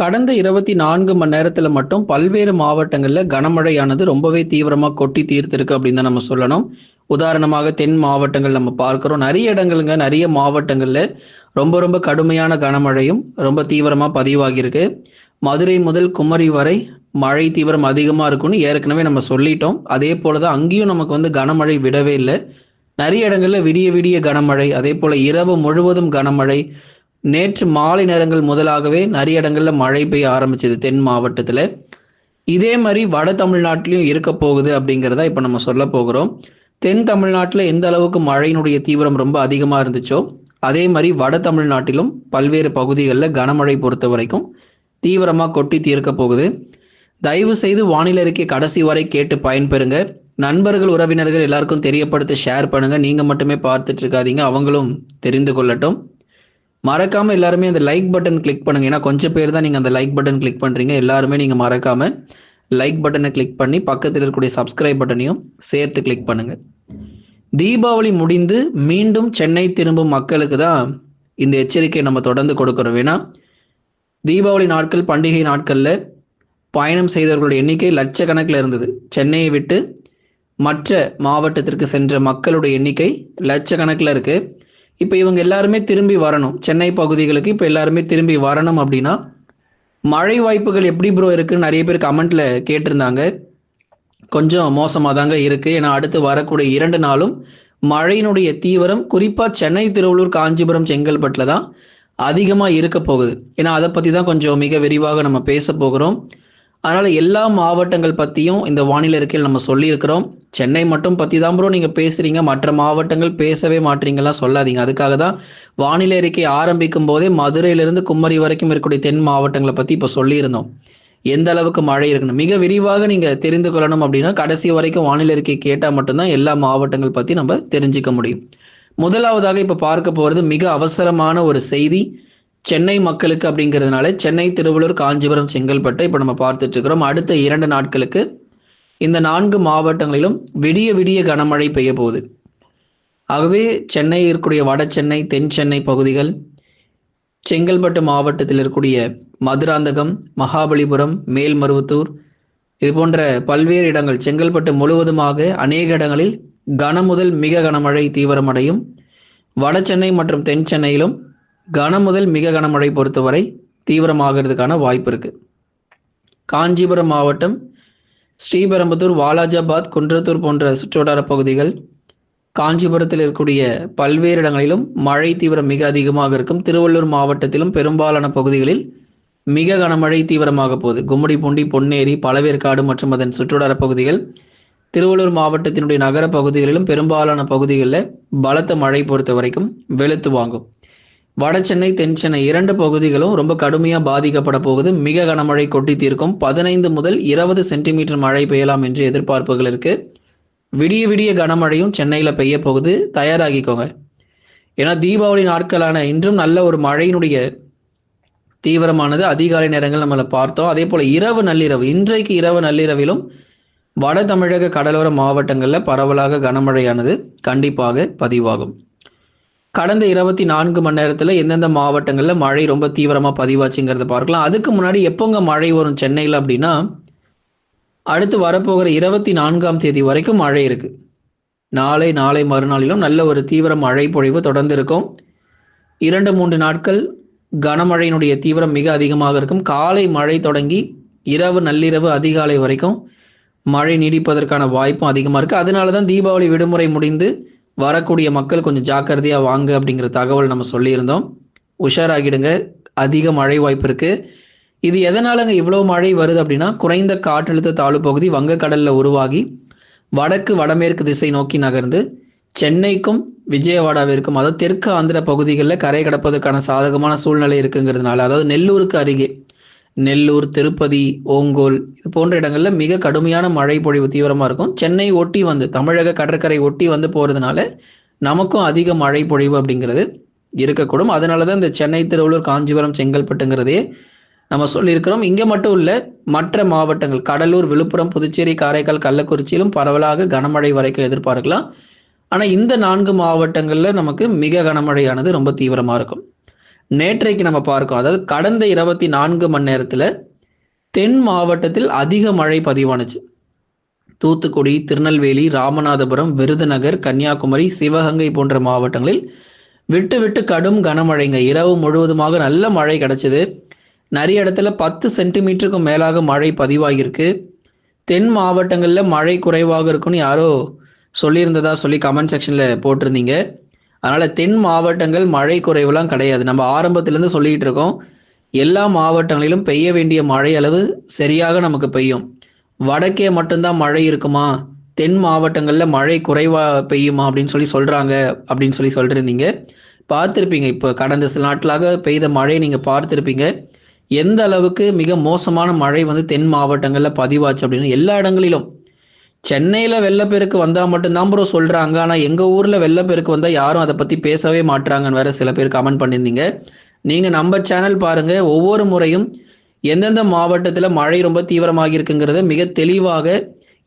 கடந்த இருபத்தி நான்கு மணி நேரத்துல மட்டும் பல்வேறு மாவட்டங்கள்ல கனமழையானது ரொம்பவே தீவிரமா கொட்டி தீர்த்திருக்கு அப்படின்னு தான் நம்ம சொல்லணும். உதாரணமாக தென் மாவட்டங்கள் நம்ம பார்க்கிறோம். நிறைய இடங்களுங்க நிறைய மாவட்டங்கள்ல ரொம்ப ரொம்ப கடுமையான கனமழையும் ரொம்ப தீவிரமா பதிவாகியிருக்கு. மதுரை முதல் குமரி வரை மழை தீவிரம் அதிகமா இருக்கும்னு ஏற்கனவே நம்ம சொல்லிட்டோம். அதே போலதான் அங்கேயும் நமக்கு வந்து கனமழை விடவே இல்லை. நிறைய இடங்கள்ல விடிய விடிய கனமழை அதே போல இரவு முழுவதும் கனமழை நேற்று மாலை நேரங்கள் முதலாகவே நிறைய இடங்களில் மழை பெய்ய ஆரம்பிச்சது. தென் மாவட்டத்தில். இதே மாதிரி வட தமிழ்நாட்டிலையும் இருக்க போகுது அப்படிங்கிறத இப்போ நம்ம சொல்ல போகிறோம். தென் தமிழ்நாட்டில் எந்த அளவுக்கு மழையினுடைய தீவிரம் ரொம்ப அதிகமாக இருந்துச்சோ அதே மாதிரி வட தமிழ்நாட்டிலும் பல்வேறு பகுதிகளில் கனமழை பொறுத்த வரைக்கும் தீவிரமாக கொட்டி தீர்க்க போகுது. தயவு செய்து வானிலை அறிக்கை கடைசி வரை கேட்டு பயன்பெறுங்க. நண்பர்கள் உறவினர்கள் எல்லாருக்கும் தெரியப்படுத்தி ஷேர் பண்ணுங்க. நீங்க மட்டுமே பார்த்துட்டு இருக்காதீங்க. அவங்களும் தெரிந்து கொள்ளட்டும். மறக்காம எல்லாருமே அந்த லைக் பட்டன் கிளிக் பண்ணுங்க. ஏன்னா கொஞ்சம் பேர் தான் நீங்க அந்த லைக் பட்டன் கிளிக் பண்றீங்க. எல்லாருமே நீங்க மறக்காம லைக் பட்டனை கிளிக் பண்ணி பக்கத்தில் இருக்கக்கூடிய சப்ஸ்கிரைப் பட்டனையும் சேர்த்து கிளிக் பண்ணுங்க. தீபாவளி முடிந்து மீண்டும் சென்னை திரும்பும் மக்களுக்கு தான் இந்த எச்சரிக்கை நம்ம தொடர்ந்து கொடுக்குறோம். ஏன்னா தீபாவளி நாட்கள் பண்டிகை நாட்களில் பயணம் செய்தவர்களுடைய எண்ணிக்கை லட்சக்கணக்கில் இருந்தது. சென்னையை விட்டு மற்ற மாவட்டத்திற்கு சென்ற மக்களுடைய எண்ணிக்கை லட்சக்கணக்கில் இருக்குது இப்போ இவங்க எல்லாருமே திரும்பி வரணும். சென்னை பகுதிகளுக்கு இப்போ எல்லாருமே திரும்பி வரணும் அப்படின்னா மழை வாய்ப்புகள் எப்படி ப்ரோ இருக்குன்னு நிறைய பேர் கமெண்ட்ல கேட்டிருந்தாங்க. கொஞ்சம் மோசமாக தாங்க இருக்கு. ஏன்னா அடுத்து வரக்கூடிய இரண்டு நாளும் மழையினுடைய தீவிரம் குறிப்பாக சென்னை திருவள்ளூர் காஞ்சிபுரம் செங்கல்பட்டில் தான் அதிகமாக இருக்க போகுது. ஏன்னா அதை பற்றி தான் கொஞ்சம் மிக விரிவாக நம்ம பேச போகிறோம். அதனால எல்லா மாவட்டங்கள் பற்றியும் இந்த வானிலை இருக்கையில் நம்ம சொல்லியிருக்கிறோம். சென்னை மட்டும் பற்றி தான் ப்ரோ நீங்கள் பேசுகிறீங்க மற்ற மாவட்டங்கள் பேசவே மாட்டீங்கலாம் சொல்லாதீங்க. அதுக்காக தான் வானிலை அறிக்கை ஆரம்பிக்கும் போதே மதுரையிலிருந்து குமரி வரைக்கும் இருக்கக்கூடிய தென் மாவட்டங்களை பற்றி இப்போ சொல்லியிருந்தோம். எந்த அளவுக்கு மழை இருக்கணும்? மிக விரிவாக நீங்கள் தெரிந்து கொள்ளணும் அப்படின்னா கடைசி வரைக்கும் வானிலை அறிக்கை கேட்டால் மட்டும்தான் எல்லா மாவட்டங்கள் பற்றி நம்ம தெரிஞ்சுக்க முடியும். முதலாவதாக இப்போ பார்க்க போகிறது மிக அவசரமான ஒரு செய்தி. சென்னை மக்களுக்கு அப்படிங்கிறதுனால சென்னை திருவள்ளூர் காஞ்சிபுரம் செங்கல்பட்டை இப்போ நம்ம பார்த்துட்டு இருக்கிறோம் அடுத்த இரண்டு நாட்களுக்கு இந்த நான்கு மாவட்டங்களிலும் விடிய விடிய கனமழை பெய்ய போகுது. ஆகவே சென்னை இருக்கக்கூடிய வட சென்னை தென் சென்னை பகுதிகள் செங்கல்பட்டு மாவட்டத்தில் இருக்கக்கூடிய மதுராந்தகம் மகாபலிபுரம் மேல்மருவத்தூர் இது போன்ற பல்வேறு இடங்கள் செங்கல்பட்டு முழுவதுமாக அநேக இடங்களில் கன முதல் மிக கனமழை தீவிரமடையும். வட சென்னை மற்றும் தென் சென்னையிலும் கன முதல் மிக கனமழை பொறுத்தவரை தீவிரமாகிறதுக்கான வாய்ப்பு இருக்கு. காஞ்சிபுரம் மாவட்டம் ஸ்ரீபெரும்புதூர் வாலாஜாபாத் குன்றத்தூர் போன்ற சுற்றுவட்டார பகுதிகள் காஞ்சிபுரத்தில் இருக்கக்கூடிய பல்வேறு இடங்களிலும் மழை தீவிரம் மிக அதிகமாக இருக்கும். திருவள்ளூர் மாவட்டத்திலும் பெரும்பாலான பகுதிகளில் மிக கனமழை தீவிரமாக போகுது. கும்மிடிப்பூண்டி பொன்னேரி பழவேற்காடு மற்றும் அதன் சுற்றுவட்டார பகுதிகள் திருவள்ளூர் மாவட்டத்தினுடைய நகர பகுதிகளிலும் பெரும்பாலான பகுதிகளில் பலத்த மழை பொறுத்த வரைக்கும் வெளுத்து வாங்கும். வட சென்னை தென் சென்னை இரண்டு பகுதிகளும் ரொம்ப கடுமையாக பாதிக்கப்பட போகுது. மிக கனமழை கொட்டி தீர்க்கும். பதினைந்து முதல் இருபது சென்டிமீட்டர் மழை பெய்யலாம் என்று எதிர்பார்ப்புகள் இருக்கு. விடிய விடிய கனமழையும் சென்னையில் பெய்ய போகுது. தயாராகிக்கோங்க. ஏன்னா தீபாவளி நாட்களான இன்றும் நல்ல ஒரு மழையினுடைய தீவிரமானது அதிகாலை நேரங்கள் நம்மளை பார்த்தோம். அதே போல இரவு நள்ளிரவு இன்றைக்கு இரவு நள்ளிரவிலும் வட தமிழக கடலோர மாவட்டங்களில் பரவலாக கனமழையானது. கண்டிப்பாக பதிவாகும். கடந்த இருபத்தி நான்கு மணி நேரத்தில் எந்தெந்த மாவட்டங்களில் மழை ரொம்ப தீவிரமாக பதிவாச்சுங்கிறத பார்க்கலாம். அதுக்கு முன்னாடி எப்போங்க மழை வரும் சென்னையில் அப்படின்னா அடுத்து வரப்போகிற இருபத்தி நான்காம் தேதி வரைக்கும் மழை இருக்கு. நாளை நாளை மறுநாளிலும் நல்ல ஒரு தீவிர மழை பொழிவு தொடர்ந்து இருக்கும். இரண்டு மூன்று நாட்கள் கனமழையினுடைய தீவிரம் மிக அதிகமாக இருக்கும். காலை மழை தொடங்கி இரவு நள்ளிரவு அதிகாலை வரைக்கும் மழை நீடிப்பதற்கான வாய்ப்பும் அதிகமாக இருக்குது அதனால தான் தீபாவளி விடுமுறை முடிந்து வரக்கூடிய மக்கள் கொஞ்சம் ஜாக்கிரதையாக வாங்க அப்படிங்கிற தகவல் நம்ம சொல்லியிருந்தோம். உஷாராகிடுங்க. அதிக மழை வாய்ப்பு இருக்குது இது எதனாலங்க இவ்வளோ மழை வருது அப்படின்னா குறைந்த காற்றழுத்த தாழ்வு பகுதி வங்கக்கடலில் உருவாகி வடக்கு வடமேற்கு திசை நோக்கி நகர்ந்து சென்னைக்கும் விஜயவாடாவிற்கும் அதாவது தெற்கு ஆந்திர பகுதிகளில் கரை கடப்பதற்கான சாதகமான சூழ்நிலை இருக்குங்கிறதுனால அதாவது நெல்லூருக்கு அருகே நெல்லூர் திருப்பதி ஓங்கோல் இது போன்ற இடங்களில் மிக கடுமையான மழை பொழிவு தீவிரமாக இருக்கும். சென்னை ஒட்டி வந்து தமிழக கடற்கரை ஒட்டி வந்து போகிறதுனால நமக்கும் அதிக மழை பொழிவு அப்படிங்கிறது இருக்கக்கூடும். அதனால தான் இந்த சென்னை திருவள்ளூர் காஞ்சிபுரம் செங்கல்பட்டுங்கிறதே நம்ம சொல்லியிருக்கிறோம். இங்கே மட்டும் இல்லை மற்ற மாவட்டங்கள் கடலூர் விழுப்புரம் புதுச்சேரி காரைக்கால் கள்ளக்குறிச்சியிலும் பரவலாக கனமழை வரைக்கும் எதிர்பார்க்கலாம். ஆனால் இந்த நான்கு மாவட்டங்களில் நமக்கு மிக கனமழையானது ரொம்ப தீவிரமாக இருக்கும். நேற்றைக்கு நம்ம பார்க்கோம். அதாவது கடந்த இருபத்தி நான்கு மணி நேரத்தில் தென் மாவட்டத்தில் அதிக மழை பதிவானுச்சு. தூத்துக்குடி திருநெல்வேலி ராமநாதபுரம் விருதுநகர் கன்னியாகுமரி சிவகங்கை போன்ற மாவட்டங்களில் விட்டு விட்டு கடும் கனமழைங்க. இரவு முழுவதுமாக நல்ல மழை கிடைச்சது. நிறைய இடத்துல பத்து சென்டிமீட்டருக்கும் மேலாக மழை பதிவாகியிருக்கு. தென் மாவட்டங்களில் மழை குறைவாக இருக்குன்னு யாரோ சொல்லியிருந்ததா சொல்லி கமெண்ட் செக்ஷனில் போட்டிருந்தீங்க. அதனால் தென் மாவட்டங்கள் மழை குறைவுலாம் கிடையாது. நம்ம ஆரம்பத்திலேருந்து சொல்லிக்கிட்டு இருக்கோம். எல்லா மாவட்டங்களிலும் பெய்ய வேண்டிய மழை அளவு சரியாக நமக்கு பெய்யும். வடக்கே மட்டும்தான் மழை இருக்குமா? தென் மாவட்டங்களில் மழை குறைவாக பெய்யுமா? அப்படின்னு சொல்லி சொல்கிறாங்க அப்படின்னு சொல்லி சொல்லிருந்தீங்க. பார்த்துருப்பீங்க. இப்போ கடந்த சில நாட்களாக பெய்த மழையை நீங்கள் பார்த்துருப்பீங்க. எந்த அளவுக்கு மிக மோசமான மழை வந்து தென் மாவட்டங்களில் பதிவாச்சு அப்படின்னு எல்லா இடங்களிலும் சென்னையில் வெள்ளப்பெருக்கு வந்தால் மட்டும்தான் ப்ரோ சொல்கிறாங்க ஆனால் எங்கள் ஊரில் வெள்ளப்பெருக்கு வந்தால் யாரும் அதை பற்றி பேசவே மாட்றாங்கன்னு வேற சில பேர் கமெண்ட் பண்ணியிருந்தீங்க. நீங்கள் நம்ம சேனல் பாருங்கள் ஒவ்வொரு முறையும் எந்தெந்த மாவட்டத்தில் மழை ரொம்ப தீவிரமாக இருக்குங்கிறத மிக தெளிவாக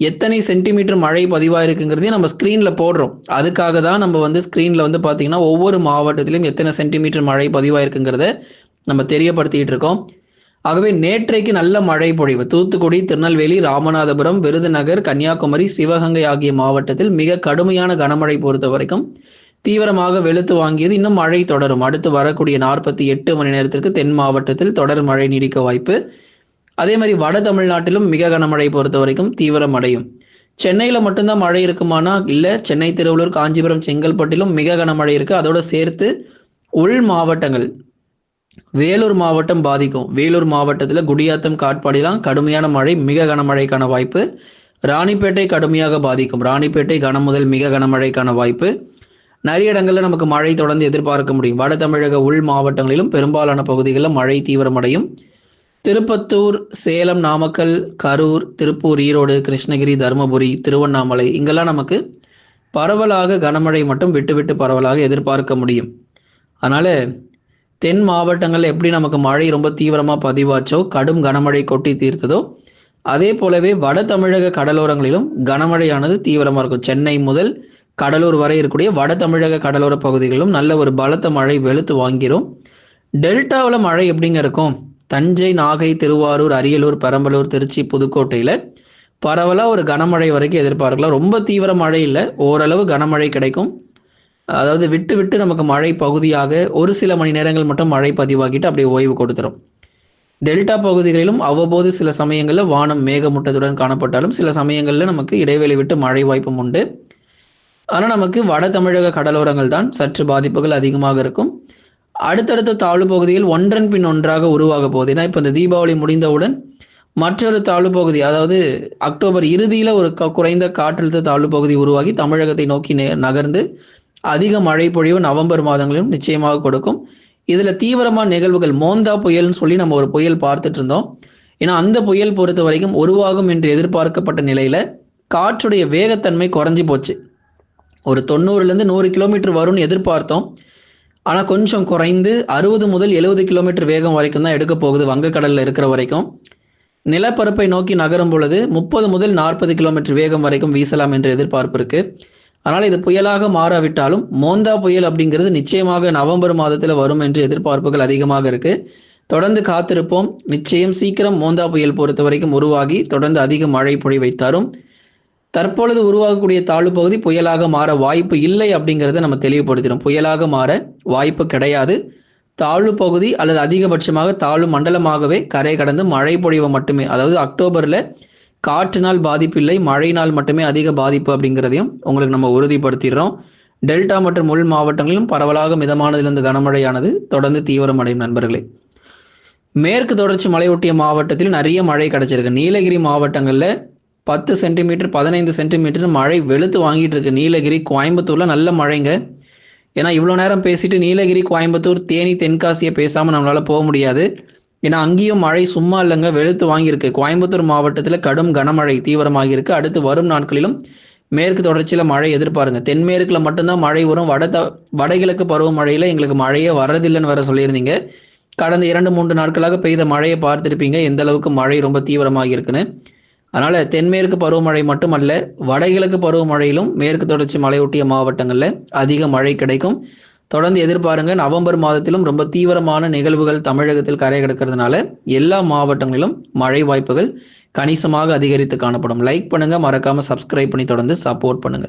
எத்தனை சென்டிமீட்டர் மழை பதிவாக இருக்குங்கிறதையும் நம்ம ஸ்க்ரீனில் போடுறோம். அதுக்காக தான் நம்ம வந்து ஸ்க்ரீனில் வந்து பார்த்தீங்கன்னா ஒவ்வொரு மாவட்டத்திலும் எத்தனை சென்டிமீட்டர் மழை பதிவாக இருக்குங்கிறத நம்ம தெரியப்படுத்திக்கிட்டு இருக்கோம். ஆகவே நேற்றைக்கு நல்ல மழை பொழிவு. தூத்துக்குடி திருநெல்வேலி ராமநாதபுரம் விருதுநகர் கன்னியாகுமரி சிவகங்கை ஆகிய மாவட்டத்தில் மிக கடுமையான கனமழை பொறுத்த வரைக்கும் தீவிரமாக வெளுத்து வாங்கியது இன்னும் மழை தொடரும். அடுத்து வரக்கூடிய நாற்பத்தி எட்டு மணி நேரத்திற்கு தென் மாவட்டத்தில் தொடர் மழை நீடிக்க வாய்ப்பு. அதே மாதிரி வட தமிழ்நாட்டிலும் மிக கனமழை பொறுத்த வரைக்கும் தீவிரம் அடையும். சென்னையில் மட்டும்தான் மழை இருக்குமானா? இல்லை சென்னை திருவள்ளூர் காஞ்சிபுரம் செங்கல்பட்டிலும் மிக கனமழை இருக்குது அதோட சேர்த்து உள் மாவட்டங்கள் வேலூர் மாவட்டம் பாதிக்கும். வேலூர் மாவட்டத்தில் குடியாத்தம் காட்பாடிலாம் கடுமையான மழை மிக கனமழைக்கான வாய்ப்பு. ராணிப்பேட்டை கடுமையாக பாதிக்கும். ராணிப்பேட்டை கனம் முதல் மிக கனமழைக்கான வாய்ப்பு. நிறைய இடங்களில் நமக்கு மழை தொடர்ந்து எதிர்பார்க்க முடியும். வட தமிழக உள் மாவட்டங்களிலும் பெரும்பாலான பகுதிகளில் மழை தீவிரமடையும். திருப்பத்தூர் சேலம் நாமக்கல் கரூர் திருப்பூர் ஈரோடு கிருஷ்ணகிரி தருமபுரி திருவண்ணாமலை இங்கெல்லாம் நமக்கு பரவலாக கனமழை மட்டும் விட்டு விட்டு பரவலாக எதிர்பார்க்க முடியும். அதனால் தென் மாவட்டங்களில் எப்படி நமக்கு மழை ரொம்ப தீவிரமாக பதிவாச்சோ கடும் கனமழை கொட்டி தீர்த்ததோ அதே போலவே வட தமிழக கடலோரங்களிலும் கனமழையானது தீவிரமாக இருக்கும். சென்னை முதல் கடலூர் வரை இருக்கக்கூடிய வட தமிழக கடலோர பகுதிகளிலும் நல்ல ஒரு பலத்த மழை வெளுத்து வாங்கிரும். டெல்டாவில் மழை எப்படிங்க இருக்கும்? தஞ்சை நாகை திருவாரூர் அரியலூர் பெரம்பலூர் திருச்சி புதுக்கோட்டையில் பரவலாக ஒரு கனமழை வரைக்கும் எதிர்பார்க்கலாம். ரொம்ப தீவிர மழை இல்லை. ஓரளவு கனமழை கிடைக்கும். அதாவது விட்டு விட்டு நமக்கு மழை பகுதியாக ஒரு சில மணி நேரங்கள் மட்டும் மழை பதிவாகிட்டு அப்படியே ஓய்வு கொடுத்துரும். டெல்டா பகுதிகளிலும் அவ்வப்போது சில சமயங்களில் வானம் மேகமூட்டத்துடன் காணப்பட்டாலும் சில சமயங்களில் நமக்கு இடைவெளி விட்டு மழை வாய்ப்பும் உண்டு. ஆனால் நமக்கு வட தமிழக கடலோரங்கள் தான் சற்று பாதிப்புகள் அதிகமாக இருக்கும். அடுத்தடுத்த தாழ்வு பகுதியில் ஒன்றன் பின் ஒன்றாக உருவாக போகுது. ஏன்னா இப்போ இந்த தீபாவளி முடிந்தவுடன் மற்றொரு தாழ்வு பகுதி அதாவது அக்டோபர் இறுதியில் ஒரு குறைந்த காற்றழுத்த தாழ்வு பகுதி உருவாகி தமிழகத்தை நோக்கி நகர்ந்து அதிக மழை பொழிவு நவம்பர் மாதங்களிலும் நிச்சயமாக கொடுக்கும். இதில் தீவிரமான நிகழ்வுகள் மோந்தா புயல்னு சொல்லி நம்ம ஒரு புயல் பார்த்துட்டு இருந்தோம். ஏன்னா அந்த புயல் பொறுத்த வரைக்கும் உருவாகும் என்று எதிர்பார்க்கப்பட்ட நிலையில் காற்றுடைய வேகத்தன்மை குறைஞ்சி போச்சு. ஒரு தொண்ணூறுலேருந்து நூறு கிலோமீட்டர் வரும்னு எதிர்பார்த்தோம். ஆனால் கொஞ்சம் குறைந்து அறுபது முதல் எழுபது கிலோமீட்டர் வேகம் வரைக்கும் தான் எடுக்க போகுது வங்கக்கடலில் இருக்கிற வரைக்கும். நிலப்பரப்பை நோக்கி நகரும் பொழுது முப்பது முதல் நாற்பது கிலோமீட்டர் வேகம் வரைக்கும் வீசலாம் என்ற எதிர்பார்ப்பு இருக்குது அதனால் இது புயலாக மாறாவிட்டாலும் மோந்தா புயல் அப்படிங்கிறது நிச்சயமாக நவம்பர் மாதத்தில் வரும் என்று எதிர்பார்ப்புகள் அதிகமாக இருக்கு. தொடர்ந்து காத்திருப்போம். நிச்சயம் சீக்கிரம் மோந்தா புயல் பொறுத்த வரைக்கும் உருவாகி தொடர்ந்து அதிக மழை பொழிவை தரும். தற்பொழுது உருவாகக்கூடிய தாழ்வு பகுதி புயலாக மாற வாய்ப்பு இல்லை அப்படிங்கிறத நம்ம தெளிவுபடுத்திடும் புயலாக மாற வாய்ப்பு கிடையாது. தாழ்வு பகுதி அல்லது அதிகபட்சமாக தாழ்வு மண்டலமாகவே கரை கடந்து மழை பொழிவு மட்டுமே அதாவது அக்டோபரில் காற்றினால் பாதிப்பு இல்லை மழையினால் மட்டுமே அதிக பாதிப்பு அப்படிங்கிறதையும் உங்களுக்கு நம்ம உறுதிப்படுத்திடுறோம். டெல்டா மற்றும் உள் மாவட்டங்களிலும் பரவலாக மிதமானதிலிருந்து கனமழையானது தொடர்ந்து தீவிரமடையும் நண்பர்களே. மேற்கு தொடர்ச்சி மலையொட்டிய மாவட்டத்தில் நிறைய மழை கிடைச்சிருக்கு. நீலகிரி மாவட்டங்களில் பத்து சென்டிமீட்டர் பதினைந்து சென்டிமீட்டர் மழை வெளுத்து வாங்கிட்டு இருக்கு நீலகிரி கோயம்புத்தூரில் நல்ல மழைங்க. ஏன்னா இவ்வளோ நேரம் பேசிட்டு நீலகிரி கோயம்புத்தூர் தேனி தென்காசியை பேசாமல் நம்மளால் போக முடியாது. ஏன்னா அங்கேயும் மழை சும்மா இல்லைங்க. வெளுத்து வாங்கியிருக்கு. கோயம்புத்தூர் மாவட்டத்தில் கடும் கனமழை தீவிரமாகியிருக்கு. அடுத்து வரும் நாட்களிலும் மேற்கு தொடர்ச்சியில் மழை எதிர்பாருங்க. தென்மேற்கில் மட்டும்தான் மழை வரும். வட த வடகிழக்கு பருவமழையில் எங்களுக்கு மழையே வரதில்லைன்னு வேற சொல்லியிருந்தீங்க. கடந்த இரண்டு மூன்று நாட்களாக பெய்த மழையை பார்த்துருப்பீங்க. எந்த அளவுக்கு மழை ரொம்ப தீவிரமாக இருக்குன்னு அதனால் தென்மேற்கு பருவமழை மட்டுமல்ல வடகிழக்கு பருவமழையிலும் மேற்கு தொடர்ச்சி மலையொட்டிய மாவட்டங்களில் அதிக மழை கிடைக்கும். தொடர்ந்து எதிர்பாருங்க. நவம்பர் மாதத்திலும் ரொம்ப தீவிரமான நிகழ்வுகள் தமிழகத்தில் கரை கிடக்கிறதுனால எல்லா மாவட்டங்களிலும் மழை வாய்ப்புகள் கணிசமாக அதிகரித்து காணப்படும். லைக் பண்ணுங்க. மறக்காம சப்ஸ்கிரைப் பண்ணி தொடர்ந்து சப்போர்ட் பண்ணுங்க.